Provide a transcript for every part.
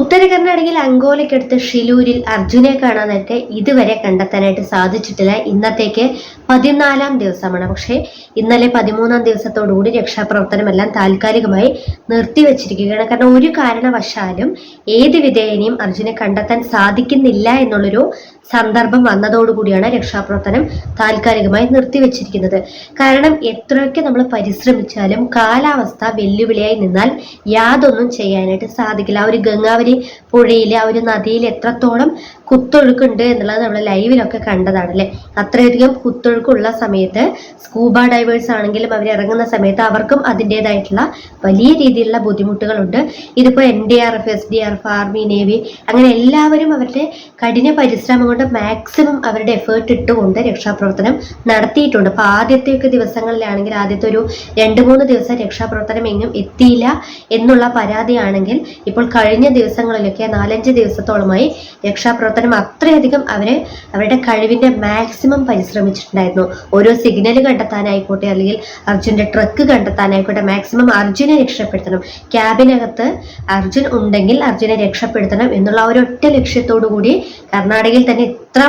ഉത്തര കർണാടകയിൽ അങ്കോലയ്ക്കടുത്ത് ഷിലൂരിൽ അർജുനെ കാണാനായിട്ട് ഇതുവരെ കണ്ടെത്താനായിട്ട് സാധിച്ചിട്ടില്ല. ഇന്നത്തേക്ക് പതിനാലാം ദിവസമാണ്. പക്ഷേ ഇന്നലെ പതിമൂന്നാം ദിവസത്തോടുകൂടി രക്ഷാപ്രവർത്തനമെല്ലാം താൽക്കാലികമായി നിർത്തിവെച്ചിരിക്കുകയാണ്. കാരണം ഒരു കാരണവശാലും ഏത് വിധേയനെയും അർജുനെ കണ്ടെത്താൻ സാധിക്കുന്നില്ല എന്നുള്ളൊരു സന്ദർഭം വന്നതോടുകൂടിയാണ് രക്ഷാപ്രവർത്തനം താൽക്കാലികമായി നിർത്തിവെച്ചിരിക്കുന്നത്. കാരണം എത്രയൊക്കെ നമ്മൾ പരിശ്രമിച്ചാലും കാലാവസ്ഥ വെല്ലുവിളിയായി നിന്നാൽ യാതൊന്നും ചെയ്യാനായിട്ട് സാധിക്കില്ല. ആ ഒരു ഗംഗാവരി പുഴയിൽ ആ ഒരു നദിയിൽ എത്രത്തോളം കുത്തൊഴുക്കുണ്ട് എന്നുള്ളത് നമ്മൾ ലൈവിലൊക്കെ കണ്ടതാണ് അല്ലേ അത്രയധികം കുത്തൊഴുക്കുള്ള സമയത്ത് സ്കൂബ ഡൈവേഴ്സ് ആണെങ്കിലും അവർ ഇറങ്ങുന്ന സമയത്ത് അവർക്കും അതിന്റെതായിട്ടുള്ള വലിയ രീതിയിലുള്ള ബുദ്ധിമുട്ടുകളുണ്ട്. ഇതിപ്പോൾ N D R F S D R F army navy അങ്ങനെ എല്ലാവരും അവരുടെ കഠിന പരിശ്രമം കൊണ്ട് മാക്സിമം അവരുടെ എഫേർട്ട് ഇട്ടുകൊണ്ട് രക്ഷാപ്രവർത്തനം നടത്തിയിട്ടുണ്ട്. അപ്പോൾ ആദ്യത്തെയൊക്കെ ദിവസങ്ങളിലാണെങ്കിൽ ആദ്യത്തെ ഒരു രണ്ട് മൂന്ന് ദിവസം രക്ഷാപ്രവർത്തനം എങ്ങും എത്തിയില്ല എന്നുള്ള പരാതിയാണെങ്കിൽ ഇപ്പോൾ കഴിഞ്ഞ ദിവസങ്ങളിലൊക്കെ നാലഞ്ച് ദിവസത്തോളമായി രക്ഷാപ്രവർത്തനം അത്രയധികം അവർ അവരുടെ കഴിവിന്റെ മാക്സിമം പരിശ്രമിച്ചിട്ടുണ്ടായിരുന്നു. ഓരോ സിഗ്നൽ കണ്ടെത്താനായിക്കോട്ടെ അല്ലെങ്കിൽ അർജുന്റെ ട്രക്ക് കണ്ടെത്താനായിക്കോട്ടെ മാക്സിമം അർജുനെ രക്ഷപ്പെടുത്തണം. ക്യാബിനകത്ത് അർജുൻ ഉണ്ടെങ്കിൽ അർജുനെ രക്ഷപ്പെടുത്തണം എന്നുള്ള ഒരൊറ്റ ലക്ഷ്യത്തോടു കൂടി കർണാടകയിൽ തന്നെ ഇത്ര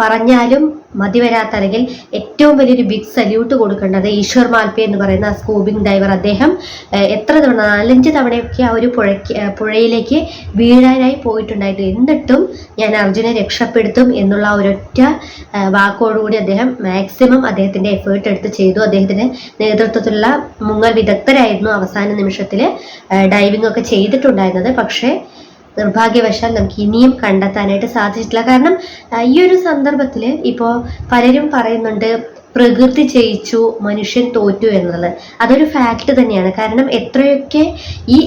പറഞ്ഞാലും മതി വരാത്ത അല്ലെങ്കിൽ ഏറ്റവും വലിയൊരു ബിഗ് സല്യൂട്ട് കൊടുക്കേണ്ടത് ഈശ്വർ മാൽപേ എന്ന് പറയുന്ന ആ സ്കൂബിംഗ് ഡൈവർ അദ്ദേഹം എത്ര തവണ നാലഞ്ച് തവണയൊക്കെ ആ ഒരു പുഴയ്ക്ക് പുഴയിലേക്ക് വീഴാനായി പോയിട്ടുണ്ടായിരുന്നു. എന്നിട്ടും ഞാൻ അർജുനെ രക്ഷപ്പെടുത്തും എന്നുള്ള ഒരൊറ്റ വാക്കോടുകൂടി അദ്ദേഹം മാക്സിമം അദ്ദേഹത്തിന്റെ എഫേർട്ട് എടുത്ത് ചെയ്തു. അദ്ദേഹത്തിന്റെ നേതൃത്വത്തിലുള്ള മുങ്ങൽ വിദഗ്ധരായിരുന്നു അവസാന നിമിഷത്തിൽ ഡൈവിംഗ് ഒക്കെ ചെയ്തിട്ടുണ്ടായിരുന്നത്. പക്ഷേ നിർഭാഗ്യവശാൽ നമുക്ക് ഇനിയും കണ്ടെത്താനായിട്ട് സാധിച്ചിട്ടില്ല. കാരണം ഈ ഒരു സന്ദർഭത്തിൽ ഇപ്പോൾ പലരും പറയുന്നുണ്ട് പ്രകൃതി ജയിച്ചു മനുഷ്യൻ തോറ്റു എന്നുള്ളത്. അതൊരു ഫാക്ട് തന്നെയാണ്. കാരണം എത്രയൊക്കെ ഈ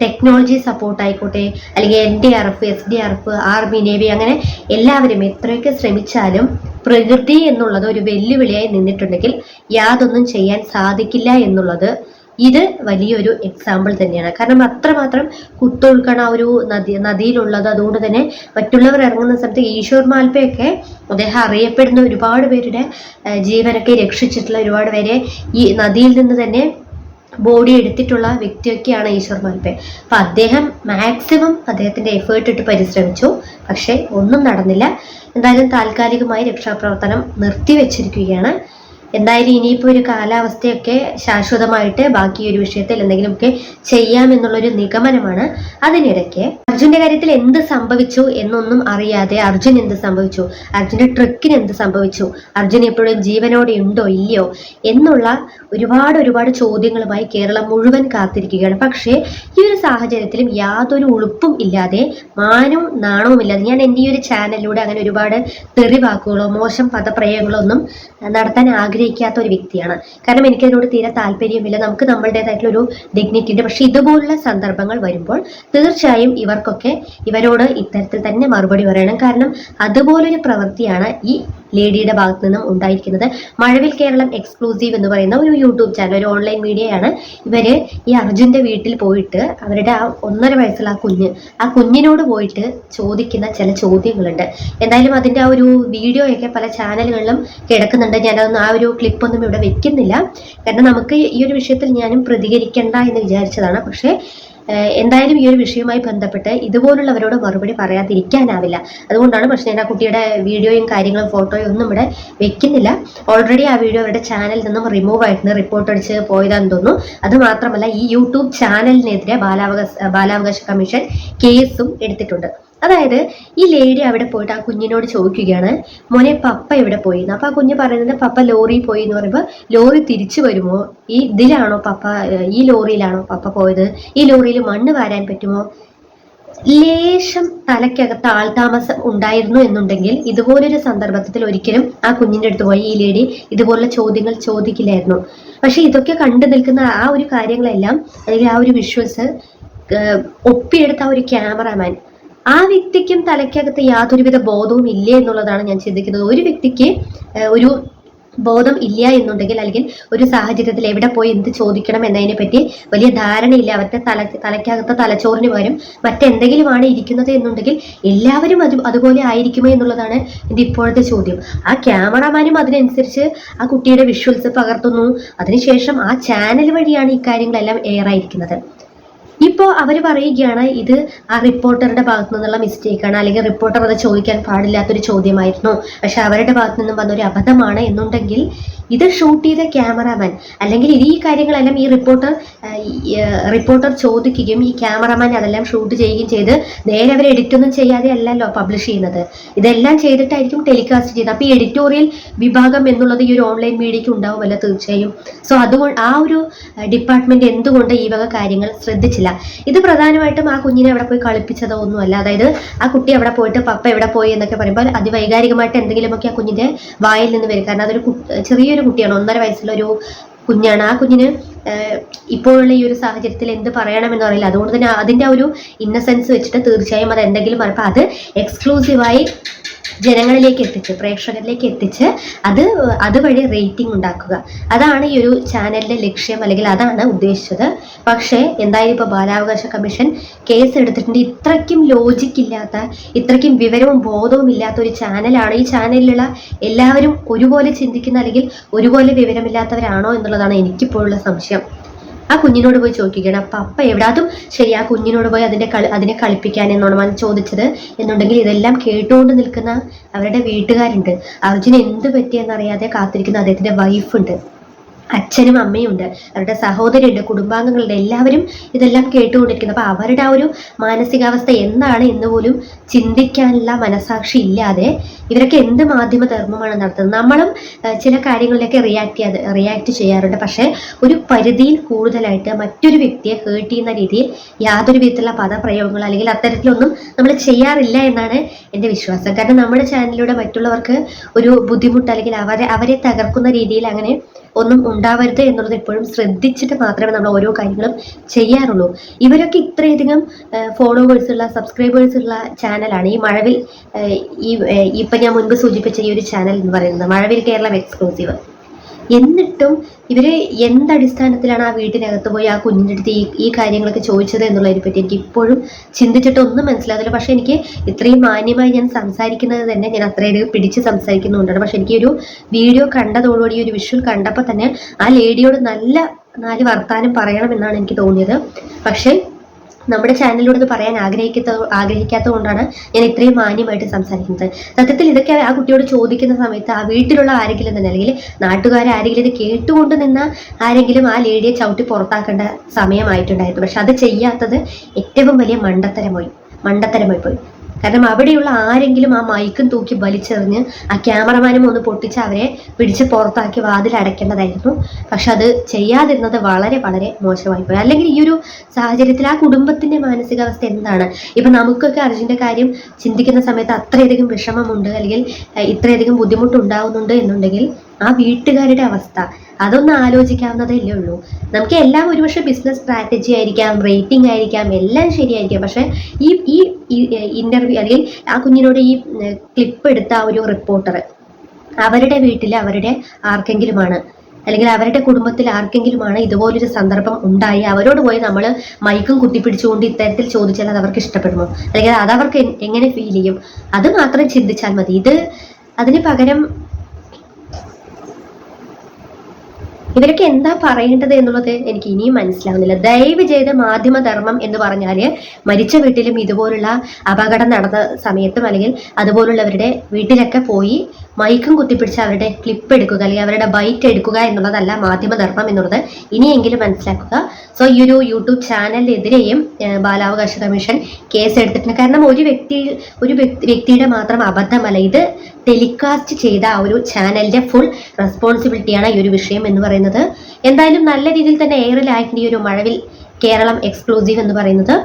ടെക്നോളജി സപ്പോർട്ട് ആയിക്കോട്ടെ അല്ലെങ്കിൽ N D R F S D R F army navy അങ്ങനെ എല്ലാവരും എത്രയൊക്കെ ശ്രമിച്ചാലും പ്രകൃതി എന്നുള്ളത് ഒരു വെല്ലുവിളിയായി നിന്നിട്ടുണ്ടെങ്കിൽ യാതൊന്നും ചെയ്യാൻ സാധിക്കില്ല എന്നുള്ളത് ഇത് വലിയൊരു എക്സാമ്പിൾ തന്നെയാണ്. കാരണം അത്രമാത്രം കുത്തൊഴുക്കാണ് ഒരു നദി നദിയിലുള്ളത് അതുകൊണ്ട് തന്നെ മറ്റുള്ളവർ ഇറങ്ങുന്ന സമയത്ത് ഈശ്വർ മാൽപ്പയൊക്കെ അദ്ദേഹം അറിയപ്പെടുന്ന ഒരുപാട് പേരുടെ ജീവനൊക്കെ രക്ഷിച്ചിട്ടുള്ള ഒരുപാട് പേരെ ഈ നദിയിൽ നിന്ന് തന്നെ ബോഡി എടുത്തിട്ടുള്ള വ്യക്തിയൊക്കെയാണ് ഈശ്വർ മാൽപ്പെ. അപ്പൊ അദ്ദേഹം മാക്സിമം അദ്ദേഹത്തിന്റെ എഫേർട്ട് ഇട്ട് പരിശ്രമിച്ചു. പക്ഷെ ഒന്നും നടന്നില്ല. എന്തായാലും താൽക്കാലികമായി രക്ഷാപ്രവർത്തനം നിർത്തിവെച്ചിരിക്കുകയാണ്. എന്തായാലും ഇനിയിപ്പോൾ ഒരു കാലാവസ്ഥയൊക്കെ ശാശ്വതമായിട്ട് ബാക്കി ഒരു വിഷയത്തിൽ എന്തെങ്കിലുമൊക്കെ ചെയ്യാമെന്നുള്ളൊരു നിഗമനമാണ് അതിനിടയ്ക്ക്. അർജുന്റെ കാര്യത്തിൽ എന്ത് സംഭവിച്ചു എന്നൊന്നും അറിയാതെ അർജുൻ എന്ത് സംഭവിച്ചു? അർജുന്റെ ട്രിക്കിന് എന്ത് സംഭവിച്ചു? അർജുൻ എപ്പോഴും ജീവനോടെ ഉണ്ടോ ഇല്ലയോ? എന്നുള്ള ഒരുപാട് ഒരുപാട് ചോദ്യങ്ങളുമായി കേരളം മുഴുവൻ കാത്തിരിക്കുകയാണ്. പക്ഷേ ഈ ഒരു സാഹചര്യത്തിലും യാതൊരു ഉളുപ്പും ഇല്ലാതെ മാനവും നാണവും ഇല്ലാതെ ഞാൻ എന്റെ ഈ ഒരു ചാനലിലൂടെ അങ്ങനെ ഒരുപാട് തെറിവാക്കുകളോ മോശം പദപ്രയോഗങ്ങളോ ഒന്നും നടത്താൻ ആഗ്രഹിക്കാത്ത ഒരു വ്യക്തിയാണ്. കാരണം എനിക്കതിനോട് തീരെ താല്പര്യമില്ല നമുക്ക് നമ്മളുടേതായിട്ടുള്ള ഒരു ഡിഗ്നിറ്റി ഉണ്ട്. പക്ഷെ ഇതുപോലുള്ള സന്ദർഭങ്ങൾ വരുമ്പോൾ തീർച്ചയായും ഇവർക്കൊക്കെ ഇവരോട് ഇത്തരത്തിൽ തന്നെ മറുപടി പറയണം. കാരണം അതുപോലൊരു പ്രവൃത്തിയാണ് ഈ ലേഡിയുടെ ഭാഗത്ത് നിന്നും ഉണ്ടായിരിക്കുന്നത്. മഴവിൽ കേരളം എക്സ്ക്ലൂസീവ് എന്ന് പറയുന്ന ഒരു യൂട്യൂബ് ചാനൽ ഒരു ഓൺലൈൻ മീഡിയയാണ് ഇവർ ഈ അർജുന്റെ വീട്ടിൽ പോയിട്ട് അവരുടെ ആ ഒന്നര വയസ്സുള്ള ആ കുഞ്ഞ് ആ കുഞ്ഞിനോട് പോയിട്ട് ചോദിക്കുന്ന ചില ചോദ്യങ്ങളുണ്ട്. എന്തായാലും അതിന്റെ ആ ഒരു വീഡിയോ ഒക്കെ പല ചാനലുകളിലും കിടക്കുന്നുണ്ട്. ഞാനതൊന്നും ആ ഒരു ക്ലിപ്പൊന്നും ഇവിടെ വെക്കുന്നില്ല. കാരണം നമുക്ക് ഈ ഒരു വിഷയത്തിൽ ഞാനും പ്രതികരിക്കണ്ട എന്ന് വിചാരിച്ചതാണ്. പക്ഷേ എന്തായാലും ഈ ഒരു വിഷയവുമായി ബന്ധപ്പെട്ട് ഇതുപോലുള്ളവരോട് മറുപടി പറയാതിരിക്കാനാവില്ല. അതുകൊണ്ടാണ് പക്ഷേ ഞാൻ ആ കുട്ടിയുടെ വീഡിയോയും കാര്യങ്ങളും ഫോട്ടോയും ഒന്നും ഇവിടെ വെക്കുന്നില്ല. ഓൾറെഡി ആ വീഡിയോ അവരുടെ ചാനലിൽ നിന്നും റിമൂവ് ആയിട്ടുണ്ട് റിപ്പോർട്ട് അടിച്ച് പോയതാണെന്ന് തോന്നുന്നു. അത് മാത്രമല്ല ഈ യൂട്യൂബ് ചാനലിനെതിരെ ബാലാവകാശ ബാലാവകാശ കമ്മീഷൻ കേസും എടുത്തിട്ടുണ്ട്. അതായത് ഈ ലേഡി അവിടെ പോയിട്ട് ആ കുഞ്ഞിനോട് ചോദിക്കുകയാണ് മോനെ പപ്പ എവിടെ പോയി? അപ്പൊ ആ കുഞ്ഞ് പറയുന്നത് പപ്പ ലോറി പോയി എന്ന് പറയുമ്പോൾ ലോറി തിരിച്ചു വരുമോ? ഈ ഇതിലാണോ പപ്പ ഈ ലോറിയിലാണോ പപ്പ പോയത്? ഈ ലോറിയിൽ മണ്ണ് വാരാൻ പറ്റുമോ? ലേശം തലയ്ക്കകത്ത് ആൾതാമസം ഉണ്ടായിരുന്നു എന്നുണ്ടെങ്കിൽ ഇതുപോലൊരു സന്ദർഭത്തിൽ ഒരിക്കലും ആ കുഞ്ഞിന്റെ അടുത്ത് പോയി ഈ ലേഡി ഇതുപോലുള്ള ചോദ്യങ്ങൾ ചോദിക്കില്ലായിരുന്നു. പക്ഷെ ഇതൊക്കെ കണ്ടു നിൽക്കുന്ന ആ ഒരു കാര്യങ്ങളെല്ലാം അല്ലെങ്കിൽ ആ ഒരു വിഷ്വൽസ് ഒപ്പിയെടുത്ത ആ ഒരു ക്യാമറാമാൻ ആ വ്യക്തിക്കും തലയ്ക്കകത്ത് യാതൊരുവിധ ബോധവും ഇല്ല എന്നുള്ളതാണ് ഞാൻ ചിന്തിക്കുന്നത്. ഒരു വ്യക്തിക്ക് ഒരു ബോധം ഇല്ല എന്നുണ്ടെങ്കിൽ അല്ലെങ്കിൽ ഒരു സാഹചര്യത്തിൽ എവിടെ പോയി എന്ത് ചോദിക്കണം എന്നതിനെ പറ്റി വലിയ ധാരണയില്ല. അവരുടെ തല തലയ്ക്കകത്ത തലച്ചോറിന് പകരം മറ്റെന്തെങ്കിലുമാണ് ഇരിക്കുന്നത് എന്നുണ്ടെങ്കിൽ എല്ലാവരും അത് അതുപോലെ ആയിരിക്കുമോ എന്നുള്ളതാണ് എന്റെ ഇപ്പോഴത്തെ ചോദ്യം. ആ ക്യാമറാമാനും അതിനനുസരിച്ച് ആ കുട്ടിയുടെ വിഷ്വൽസ് പകർത്തുന്നു. അതിനുശേഷം ആ ചാനൽ വഴിയാണ് ഇക്കാര്യങ്ങളെല്ലാം കാര്യങ്ങളെല്ലാം എയർ ആയിരിക്കുന്നത് ഇപ്പോൾ അവർ പറയുകയാണ് ഇത് ആ റിപ്പോർട്ടറുടെ ഭാഗത്തു നിന്നുള്ള മിസ്റ്റേക്കാണ് അല്ലെങ്കിൽ റിപ്പോർട്ടർ അത് ചോദിക്കാൻ പാടില്ലാത്തൊരു ചോദ്യമായിരുന്നു. പക്ഷെ അവരുടെ ഭാഗത്തു നിന്നും വന്നൊരു അബദ്ധമാണ് എന്നുണ്ടെങ്കിൽ ഇത് ഷൂട്ട് ചെയ്ത ക്യാമറാമാൻ അല്ലെങ്കിൽ ഈ കാര്യങ്ങളെല്ലാം ഈ റിപ്പോർട്ടർ റിപ്പോർട്ടർ ചോദിക്കുകയും ഈ ക്യാമറാമാൻ അതെല്ലാം ഷൂട്ട് ചെയ്യുകയും ചെയ്ത് നേരെ അവർ എഡിറ്റ് ഒന്നും ചെയ്യാതെ അല്ലല്ലോ പബ്ലിഷ് ചെയ്യുന്നത്. ഇതെല്ലാം ചെയ്തിട്ടായിരിക്കും ടെലികാസ്റ്റ് ചെയ്തത് അപ്പോൾ ഈ എഡിറ്റോറിയൽ വിഭാഗം എന്നുള്ളത് ഈ ഒരു ഓൺലൈൻ മീഡിയയ്ക്ക് ഉണ്ടാവുമല്ലോ തീർച്ചയായും. സോ അതുകൊണ്ട് ആ ഒരു ഡിപ്പാർട്ട്മെന്റ് എന്തുകൊണ്ട് ഈ വക കാര്യങ്ങൾ ശ്രദ്ധിച്ചില്ല? ഇത് പ്രധാനമായിട്ടും ആ കുഞ്ഞിനെ അവിടെ പോയി കളിപ്പിച്ചതോ ഒന്നുമല്ല. അതായത് ആ കുട്ടി അവിടെ പോയിട്ട് പപ്പ എവിടെ പോയി എന്നൊക്കെ പറയുമ്പോൾ അതിവൈകാരികമായിട്ട് എന്തെങ്കിലുമൊക്കെ ആ കുഞ്ഞിന്റെ വായിൽ നിന്ന് വരും. കാരണം അതൊരു ചെറിയൊരു കുട്ടിയാണ് ഒന്നര വയസ്സുള്ള ഒരു കുഞ്ഞാണ്. ആ കുഞ്ഞിന് ഇപ്പോഴുള്ള ഈ ഒരു സാഹചര്യത്തിൽ എന്ത് പറയണമെന്ന് അറിയില്ല. അതുകൊണ്ട് തന്നെ അതിന്റെ ഒരു ഇന്നസെൻസ് വെച്ചിട്ട് തീർച്ചയായും അത് എന്തെങ്കിലും പറയുമ്പോൾ അത് എക്സ്ക്ലൂസീവായി ജനങ്ങളിലേക്ക് എത്തിച്ച് പ്രേക്ഷകരിലേക്ക് എത്തിച്ച് അത് അതുവഴി റേറ്റിംഗ് ഉണ്ടാക്കുക. അതാണ് ഈ ഒരു ചാനലിന്റെ ലക്ഷ്യം അല്ലെങ്കിൽ അതാണ് ഉദ്ദേശിച്ചത്. പക്ഷേ എന്തായാലും ഇപ്പോൾ ബാലാവകാശ കമ്മീഷൻ കേസ് എടുത്തിട്ടുണ്ട്. ഇത്രയ്ക്കും ലോജിക് ഇല്ലാത്ത ഇത്രയ്ക്കും വിവരവും ബോധവും ഇല്ലാത്ത ഒരു ചാനലാണ് ഈ ചാനലിലുള്ള എല്ലാവരും ഒരുപോലെ ചിന്തിക്കുന്ന അല്ലെങ്കിൽ ഒരുപോലെ വിവരമില്ലാത്തവരാണോ എന്നുള്ളതാണ് എനിക്കിപ്പോഴുള്ള സംശയം. ആ കുഞ്ഞിനോട് പോയി ചോദിക്കുകയാണ്. അപ്പൊ അപ്പ എവിടെ അതും ശരി ആ കുഞ്ഞിനോട് പോയി അതിന്റെ കളി അതിനെ കളിപ്പിക്കാൻ എന്നോട് ചോദിച്ചത് എന്നുണ്ടെങ്കിൽ ഇതെല്ലാം കേട്ടുകൊണ്ട് നിൽക്കുന്ന അവരുടെ വീട്ടുകാരുണ്ട്. അർജുൻ എന്ത് പറ്റിയെന്നറിയാതെ കാത്തിരിക്കുന്ന അദ്ദേഹത്തിന്റെ വൈഫുണ്ട് അച്ഛനും അമ്മയും ഉണ്ട്. അവരുടെ സഹോദരിയുണ്ട് കുടുംബാംഗങ്ങളുണ്ട്. എല്ലാവരും ഇതെല്ലാം കേട്ടുകൊണ്ടിരിക്കുന്നത് അപ്പോൾ അവരുടെ ആ ഒരു മാനസികാവസ്ഥ എന്താണ് എന്ന് പോലും ചിന്തിക്കാനുള്ള മനസാക്ഷി ഇല്ലാതെ ഇവരൊക്കെ എന്ത് മാധ്യമ ധർമ്മമാണ് നടത്തുന്നത്? നമ്മളും ചില കാര്യങ്ങളിലേക്ക് റിയാക്ട് ചെയ്യാതെ റിയാക്ട് ചെയ്യാറുണ്ട്. പക്ഷേ ഒരു പരിധിയിൽ കൂടുതലായിട്ട് മറ്റൊരു വ്യക്തിയെ ഹേർട്ട് ചെയ്യുന്ന രീതിയിൽ യാതൊരു വിധത്തിലുള്ള പദപ്രയോഗങ്ങൾ അല്ലെങ്കിൽ അത്തരത്തിലൊന്നും നമ്മൾ ചെയ്യാറില്ല എന്നാണ് എന്റെ വിശ്വാസം. കാരണം നമ്മുടെ ചാനലിലൂടെ മറ്റുള്ളവർക്ക് ഒരു ബുദ്ധിമുട്ട് അല്ലെങ്കിൽ അവരെ അവരെ തകർക്കുന്ന രീതിയിൽ അങ്ങനെ ഒന്നും ഉണ്ടാവരുത് എന്നുള്ളത് എപ്പോഴും ശ്രദ്ധിച്ചിട്ട് മാത്രമേ നമ്മൾ ഓരോ കാര്യങ്ങളും ചെയ്യാറുള്ളൂ. ഇവരൊക്കെ ഇത്രയധികം ഫോളോവേഴ്സ് ഉള്ള സബ്സ്ക്രൈബേഴ്സ് ഉള്ള ചാനലാണ്. ഈ മഴവിൽ ഈ ഇപ്പം ഞാൻ മുൻപ് സൂചിപ്പിച്ച ഈ ഒരു ചാനൽ എന്ന് പറയുന്നത് മഴവിൽ കേരളം എക്സ്ക്ലൂസീവ്. എന്നിട്ടും ഇവർ എന്തടിസ്ഥാനത്തിലാണ് ആ വീട്ടിനകത്ത് പോയി ആ കുഞ്ഞിന്റെ അടുത്ത് ഈ ഈ കാര്യങ്ങളൊക്കെ ചോദിച്ചത് എന്നുള്ളതിനെ പറ്റി എനിക്ക് ഇപ്പോഴും ചിന്തിച്ചിട്ടൊന്നും ഒന്നും മനസ്സിലാകുന്നില്ല പക്ഷെ എനിക്ക് ഇത്രയും മാന്യമായി ഞാൻ സംസാരിക്കുന്നത് തന്നെ ഞാൻ അത്രയധികം പിടിച്ച് സംസാരിക്കുന്നുണ്ടാണ് പക്ഷെ എനിക്ക് ഒരു വീഡിയോ കണ്ടതോടുകൂടി ഒരു വിഷ്വൽ കണ്ടപ്പോൾ തന്നെ ആ ലേഡിയോട് നല്ല നാല് വർത്താനം പറയണമെന്നാണ് എനിക്ക് തോന്നിയത്. പക്ഷേ നമ്മുടെ ചാനലിലൂടെ പറയാൻ ആഗ്രഹിക്കാത്ത ആഗ്രഹിക്കാത്തത് കൊണ്ടാണ് ഞാൻ ഇത്രയും മാന്യമായിട്ട് സംസാരിക്കുന്നത്. സത്യത്തിൽ ഇതൊക്കെ ആ കുട്ടിയോട് ചോദിക്കുന്ന സമയത്ത് ആ വീട്ടിലുള്ള ആരെങ്കിലും തന്നെ അല്ലെങ്കിൽ നാട്ടുകാരെ ആരെങ്കിലും ഇത് കേട്ടുകൊണ്ട് നിന്ന ആരെങ്കിലും ആ ലേഡിയെ ചവിട്ടി പുറത്താക്കേണ്ട സമയമായിട്ടുണ്ടായിരുന്നു. പക്ഷെ അത് ചെയ്യാത്തത് ഏറ്റവും വലിയ മണ്ടത്തരമായി മണ്ടത്തരമായി പോയി. കാരണം അവിടെയുള്ള ആരെങ്കിലും ആ മൈക്കും തൂക്കി വലിച്ചെറിഞ്ഞ് ആ ക്യാമറമാനും ഒന്ന് പൊട്ടിച്ച് അവരെ പിടിച്ച് പുറത്താക്കി വാതിൽ അടയ്ക്കേണ്ടതായിരുന്നു. പക്ഷെ അത് ചെയ്യാതിരുന്നത് വളരെ വളരെ മോശമായി പോയി. അല്ലെങ്കിൽ ഈ ഒരു സാഹചര്യത്തിൽ ആ കുടുംബത്തിന്റെ മാനസികാവസ്ഥ എന്താണ്? ഇപ്പൊ നമുക്കൊക്കെ അർജുന്റെ കാര്യം ചിന്തിക്കുന്ന സമയത്ത് അത്രയധികം വിഷമമുണ്ട് അല്ലെങ്കിൽ ഇത്രയധികം ബുദ്ധിമുട്ടുണ്ടാവുന്നുണ്ട് എന്നുണ്ടെങ്കിൽ ആ വീട്ടുകാരുടെ അവസ്ഥ. അതൊന്ന് ആലോചിക്കാവുന്നതല്ലേ ഉള്ളൂ നമുക്ക് എല്ലാം ഒരുപക്ഷെ ബിസിനസ് സ്ട്രാറ്റജി ആയിരിക്കാം റേറ്റിംഗ് ആയിരിക്കാം എല്ലാം ശരിയായിരിക്കാം. പക്ഷെ ഈ ഈ ഇന്റർവ്യൂ അല്ലെങ്കിൽ ആ കുഞ്ഞിനോട് ഈ ക്ലിപ്പ് എടുത്ത ഒരു റിപ്പോർട്ടർ അവരുടെ വീട്ടിൽ അവരുടെ ആർക്കെങ്കിലുമാണ് അല്ലെങ്കിൽ അവരുടെ കുടുംബത്തിൽ ആർക്കെങ്കിലുമാണ് ഇതുപോലൊരു സന്ദർഭം ഉണ്ടായി. അവരോട് പോയി നമ്മൾ മൈക്കും കുത്തിപ്പിടിച്ചുകൊണ്ട് ഇത്തരത്തിൽ ചോദിച്ചാൽ അത് അവർക്ക് ഇഷ്ടപ്പെടുമോ? അല്ലെങ്കിൽ അത് അവർക്ക് എങ്ങനെ ഫീൽ ചെയ്യും? അത് മാത്രം ചിന്തിച്ചാൽ മതി. ഇത് അതിന് പകരം ഇവരൊക്കെ എന്താ പറയേണ്ടത് എന്നുള്ളത് എനിക്ക് ഇനിയും മനസ്സിലാവുന്നില്ല. ദയവ് ചെയ്ത് മാധ്യമധർമ്മം എന്ന് പറഞ്ഞാൽ മരിച്ച വീട്ടിലും ഇതുപോലുള്ള അപകടം നടന്ന സമയത്തും അല്ലെങ്കിൽ അതുപോലുള്ളവരുടെ വീട്ടിലൊക്കെ പോയി മൈക്കും കുത്തിപ്പിടിച്ച് അവരുടെ ക്ലിപ്പ് എടുക്കുക അല്ലെങ്കിൽ അവരുടെ ബൈറ്റ് എടുക്കുക എന്നുള്ളതല്ല മാധ്യമധർമ്മം എന്നുള്ളത്. ഇനിയെങ്കിലും മനസ്സിലാക്കുക. സോ ഈ ഒരു യൂട്യൂബ് ചാനലിനെതിരെയും ബാലാവകാശ കമ്മീഷൻ കേസ് എടുത്തിട്ടുണ്ട്. കാരണം ഒരു വ്യക്തി ഒരു വ്യക്തിയുടെ മാത്രം അബദ്ധമല്ല ഇത് ടെലികാസ്റ്റ് ചെയ്ത ആ ഒരു ചാനലിന്റെ ഫുൾ റെസ്പോൺസിബിലിറ്റിയാണ് ഈ ഒരു വിഷയം എന്ന് പറയുന്നത്. എന്തായാലും നല്ല രീതിയിൽ തന്നെ എയറിലായിട്ടുണ്ട് ഈ ഒരു മഴവിൽ കേരളം എക്സ്ക്ലൂസീവ് എന്ന് പറയുന്നത്.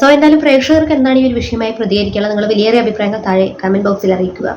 സോ എന്തായാലും പ്രേക്ഷകർക്ക് എന്താണ് ഈ ഒരു വിഷയമായി പ്രതികരിക്കാനുള്ളത്? നിങ്ങൾ വലിയേറെ അഭിപ്രായങ്ങൾ താഴെ കമന്റ് ബോക്സിൽ അറിയിക്കുക.